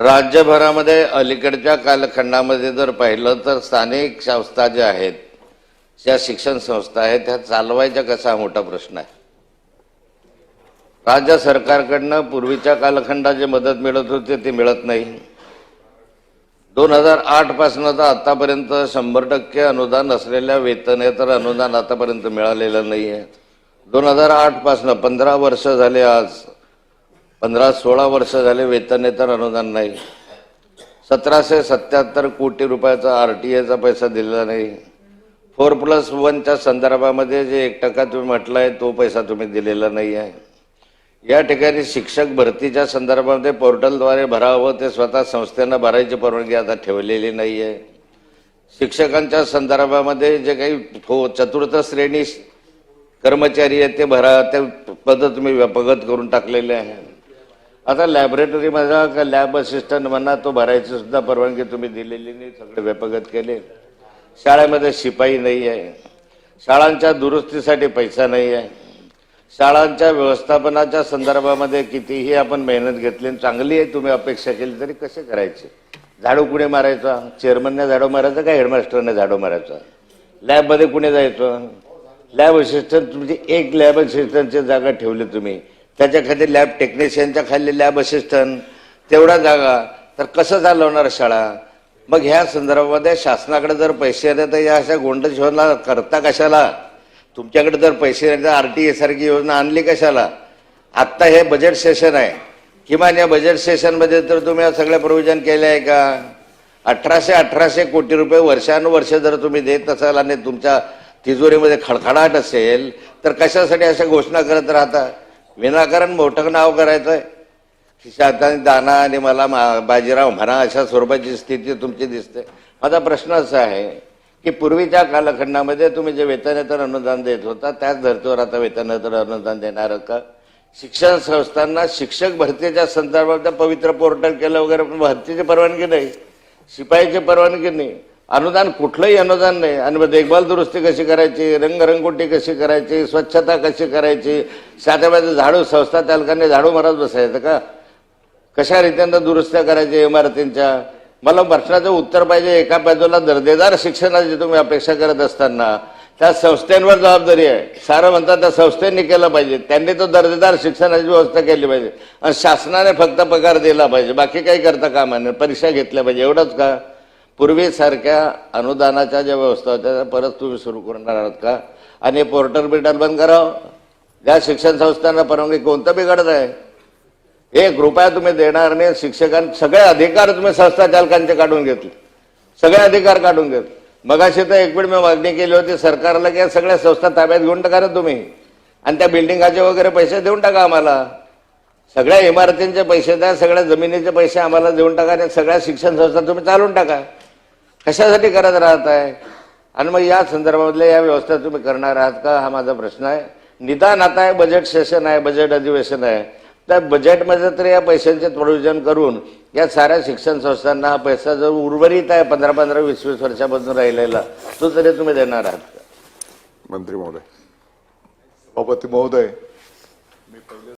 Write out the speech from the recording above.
राज्यभरामध्ये अलीकडच्या कालखंडामध्ये जर पाहिलं तर स्थानिक संस्था ज्या आहेत ज्या शिक्षण संस्था आहेत त्या चालवायच्या कसा मोठा प्रश्न आहे? राज्य सरकारकडनं पूर्वीच्या कालखंडात जे मदत मिळत होती ती मिळत नाही. दोन हजार आठपासनं तर आतापर्यंत शंभर टक्के अनुदान असलेल्या वेतनेतर अनुदान आतापर्यंत मिळालेलं नाही आहे दोन हजार आठपासनं पंधरा वर्ष झाले आज. पंधरा सोळा वर्ष झाले वेतनेतर अनुदान नाही. सतराशे सत्याहत्तर कोटी रुपयाचा आर टी एचा पैसा दिलेला नाही. फोर प्लस वनच्या संदर्भामध्ये जे एक टक्का तुम्ही आहे तो पैसा तुम्ही दिलेला नाही आहे या ठिकाणी शिक्षक भरतीच्या संदर्भामध्ये पोर्टलद्वारे भरावं ते स्वतः संस्थेनं भरायची परवानगी आता ठेवलेली नाही आहे शिक्षकांच्या संदर्भामध्ये जे काही फो चतुर्थ श्रेणी कर्मचारी आहेत ते भरा ते पद तुम्ही व्यपगत करून टाकलेले आहे आता लॅबोरेटरी माझा का लॅब असिस्टंट म्हणा तो भरायची सुद्धा परवानगी तुम्ही दिलेली नाही सगळे व्यापगत केले. शाळेमध्ये शिपाई नाही आहे. शाळांच्या दुरुस्तीसाठी पैसा नाही आहे. शाळांच्या व्यवस्थापनाच्या संदर्भामध्ये कितीही आपण मेहनत घेतली आणि चांगली आहे तुम्ही अपेक्षा केली तरी कसे करायचे? झाडू कुणी मारायचा? चेअरमनने झाडू मारायचा का हेडमास्टरने झाडू मारायचा? लॅबमध्ये कुणी जायचं? लॅब असिस्टंट तुमची एक लॅब असिस्टंटची जागा ठेवली तुम्ही. त्याच्याखाली लॅब टेक्निशियनच्या खाली लॅब असिस्टंट तेवढा जागा. तर कसं चालवणार शाळा? मग ह्या संदर्भामध्ये शासनाकडे जर पैसे आले तर या अशा गोंडशोधला करता कशाला? तुमच्याकडे जर पैसे नाही तर आर टी एसारखी योजना आणली कशाला? आत्ता हे बजेट सेशन आहे. किमान या बजेट सेशनमध्ये तर तुम्ही या सगळ्या प्रोव्हिजन केले आहे का? अठराशे अठराशे कोटी रुपये वर्षानुवर्ष जर तुम्ही देत असाल आणि तुमच्या तिजोरीमध्ये खडखडाट असेल तर कशासाठी अशा घोषणा करत राहता? विनाकारण मोठं नाव करायचं आहे हाताने दाना आणि मला मा- बाजीराव म्हणा अशा स्वरूपाची स्थिती तुमची दिसते. माझा प्रश्न असा आहे की पूर्वीच्या कालखंडामध्ये तुम्ही जे वेतनेतर अनुदान देत होता त्याच धर्तीवर आता वेतनेतर अनुदान देणार का? शिक्षण संस्थांना शिक्षक भरतीच्या संदर्भात पवित्र पोर्टल केलं वगैरे पण भरतीची परवानगी नाही. शिपाईची परवानगी नाही. अनुदान कुठलंही अनुदान नाही. आणि मग देखभाल दुरुस्ती कशी करायची? रंगरंगोटी कशी करायची? स्वच्छता कशी करायची? साध्यामध्ये झाडू संस्था चालकांनी झाडू मारत बसायचं का? कशा रीतीनं दुरुस्त्या करायच्या इमारतींच्या? मला प्रश्नाचं उत्तर पाहिजे. एका बाजूला दर्जेदार शिक्षणाची तुम्ही अपेक्षा करत असताना त्या संस्थेंवर जबाबदारी आहे. सारं म्हणतात त्या संस्थेने केलं पाहिजे. त्यांनी तो दर्जेदार शिक्षणाची व्यवस्था केली पाहिजे. आणि शासनाने फक्त पगार दिला पाहिजे. बाकी काही करता कामा नाही परीक्षा घेतल्या पाहिजे. एवढंच का? पूर्वीसारख्या अनुदानाच्या ज्या व्यवस्था होत्या त्या परत तुम्ही सुरू करणार आहात का? आणि पोर्टल बिर्टल बंद करावं? ज्या शिक्षण संस्थांना परवानगी कोणतं बिघडत आहे? एक रुपया तुम्ही देणार नाही शिक्षकां सगळे अधिकार तुम्ही संस्था चालकांचे काढून घेतले. सगळे अधिकार काढून घेतले. मगाशी तर एक वेळ मी मागणी केली होती सरकारला की सगळ्या संस्था ताब्यात घेऊन टाका ना तुम्ही. आणि त्या बिल्डिंगाचे वगैरे पैसे देऊन टाका आम्हाला. सगळ्या इमारतींचे पैसे द्या सगळ्या जमिनीचे पैसे आम्हाला देऊन टाका आणि सगळ्या शिक्षण संस्था तुम्ही चालून टाका. कशासाठी करत राहत आहे आणि मग या संदर्भातल्या या व्यवस्था तुम्ही करणार आहात का? हा माझा प्रश्न आहे. निदान आता आहे बजेट सेशन आहे बजेट अधिवेशन आहे. त्या बजेटमध्ये तर या पैशांचे प्रोव्हिजन करून या साऱ्या शिक्षण संस्थांना हा पैसा जर उर्वरित आहे पंधरा पंधरा वीस वीस वर्षापासून राहिलेला तो तरी तुम्ही देणार आहात का? मंत्री महोदय. सभापती महोदय. मी पहिले